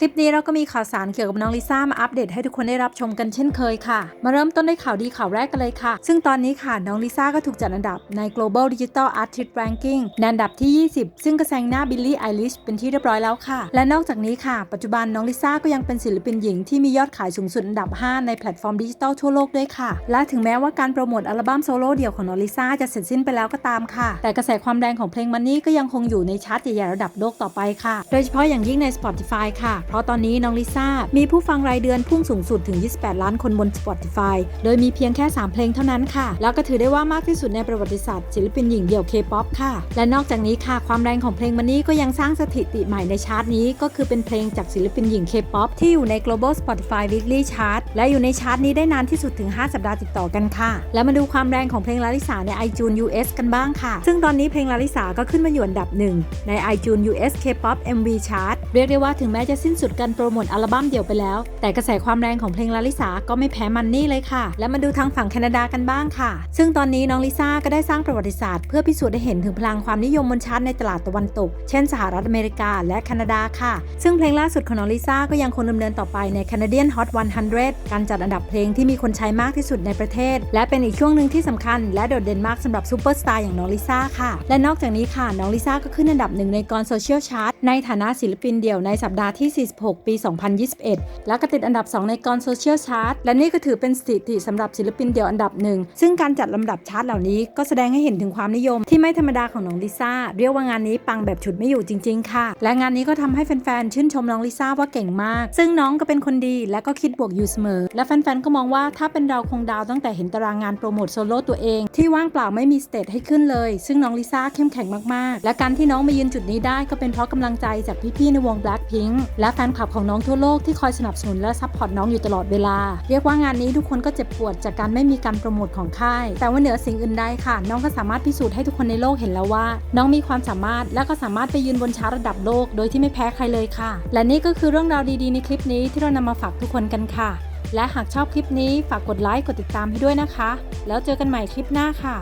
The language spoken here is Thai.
คลิปนี้เราก็มีข่าวสารเกี่ยวกับน้องลิซ่ามาอัปเดตให้ทุกคนได้รับชมกันเช่นเคยค่ะ มาเริ่มต้นด้วยข่าวดีข่าวแรกกันเลยค่ะ ซึ่งตอนนี้ค่ะน้องลิซ่าก็ถูกจัดอันดับใน global digital artist ranking ในอันดับที่ 20 ซึ่งก็แซงหน้าบิลลี่ไอริชเป็นที่เรียบร้อยแล้วค่ะ และนอกจากนี้ค่ะ ปัจจุบันน้องลิซ่าก็ยังเป็นศิลปินหญิงที่มียอดขายสูงสุดอันดับ 5 ในแพลตฟอร์มดิจิทัลทั่วโลกด้วยค่ะ และถึงแม้ว่าการโปรโมทอัลบั้มโซโล่เดี่ยวของน้องลิซ่าจะเสร็จสิ้นไปแล้วก็ตามค่ะ แต่กระแสความแรงของเพลงมันนี่ก็ยังคงอยู่ในชาร์ตใหญ่ๆระดับโลกต่อไปค่ะ โดยเฉพาะอย่างยิ่งใน Spotify ค่ะเพราะตอนนี้น้องลิซ่ามีผู้ฟังรายเดือนพุ่งสูงสุดถึง 28 ล้านคนบน Spotify โดยมีเพียงแค่ 3 เพลงเท่านั้นค่ะ แล้วก็ถือได้ว่ามากที่สุดในประวัติศาสตร์ศิลปินหญิงเดี่ยว K-POP ค่ะ และนอกจากนี้ค่ะความแรงของเพลงมันนี่ก็ยังสร้างสถิติใหม่ในชาร์ตนี้ ก็คือเป็นเพลงจากศิลปินหญิง K-POP ที่อยู่ใน global Spotify weekly chart และอยู่ในชาร์ตนี้ได้นานที่สุดถึง 5 สัปดาห์ติดต่อกันค่ะ แล้วมาดูความแรงของเพลงลาลิสาใน iTunes US กันบ้างค่ะ ซึ่งตอนนี้เพลงลาลิสาก็ขึ้นมาอยู่อันดับหนึ่งใน iTunes US K-POP MV chart เรียกได้ว่าถึงแม้จะสิ้นสุดการโปรโมทอัลบั้มเดี่ยวไปแล้ว แต่กระแสความแรงของเพลงลาลิสาก็ไม่แพ้มันนี่เลยค่ะ และมาดูทางฝั่งแคนาดากันบ้างค่ะ ซึ่งตอนนี้น้องลิซ่าก็ได้สร้างประวัติศาสตร์เพื่อพิสูจน์ให้เห็นถึงพลังความนิยมบนชาร์ตในตลาดตะวันตก เช่นสหรัฐอเมริกาและแคนาดาค่ะ ซึ่งเพลงล่าสุดของน้องลิซ่าก็ยังคงดำเนินต่อไปใน Canadian Hot 100 การจัดอันดับเพลงที่มีคนใช้มากที่สุดในประเทศ และเป็นอีกช่วงหนึ่งที่สำคัญ และโดดเด่นมากสำหรับซูเปอร์สตาร์อย่างน้องลิซ่าค่ะ และนอกจากนี้ค่ะน้องลิซ่าก็ขึ้นอันดับหนึ่งในกรโซเชียลชาร์ตในฐานะศิลปินเดี่ยวในสัปดาห์ที่46 ปี 2021 และก็ติดอันดับ 2 ในกรโซเชียลชาร์ตและนี่ก็ถือเป็นสถิติสำหรับศิลปินเดี่ยวอันดับหนึ่งซึ่งการจัดลำดับชาร์ตเหล่านี้ก็แสดงให้เห็นถึงความนิยมที่ไม่ธรรมดาของน้องลิซ่าเรียกว่างานนี้ปังแบบฉุดไม่อยู่จริง ๆ ค่ะ และงานนี้ก็ทำให้แฟนๆชื่นชมน้องลิซ่าว่าเก่งมาก ซึ่งน้องก็เป็นคนดีและก็คิดบวกอยู่เสมอ และแฟนๆก็มองว่าถ้าเป็นเราคงดาวตั้งแต่เห็นตารางงานโปรโมทโซโล่ตัวเอง ที่ว่างเปล่าไม่มีสเตจให้ขึ้นเลย ซึ่งน้องลิซ่าเข้มแข็งมากๆ และการที่น้องมายืนจุดนี้ได้ก็เป็นเพราะกำลังใจจากพี่ๆในวง Blackpink และแฟนคลับของน้องทั่วโลกที่คอยสนับสนุนและซัพพอร์ตน้องอยู่ตลอดเวลา เรียกว่างานนี้ทุกคนก็เจ็บปวดจากการไม่มีการโปรโมทของค่าย แต่ว่าเหนือสิ่งอื่นใดค่ะ น้องก็สามารถพิสูจน์ให้ทุกคนในโลกเห็นแล้วว่า น้องมีความสามารถและก็สามารถไปยืนบนชาร์ตระดับโลก โดยที่ไม่แพ้ใครเลยค่ะ และนี่ก็คือเรื่องราวดีๆในคลิปนี้ที่เรานำมาฝากทุกคนกันค่ะ และหากชอบคลิปนี้ฝากกดไลค์กดติดตามให้ด้วยนะคะ แล้วเจอกันใหม่คลิปหน้าค่ะ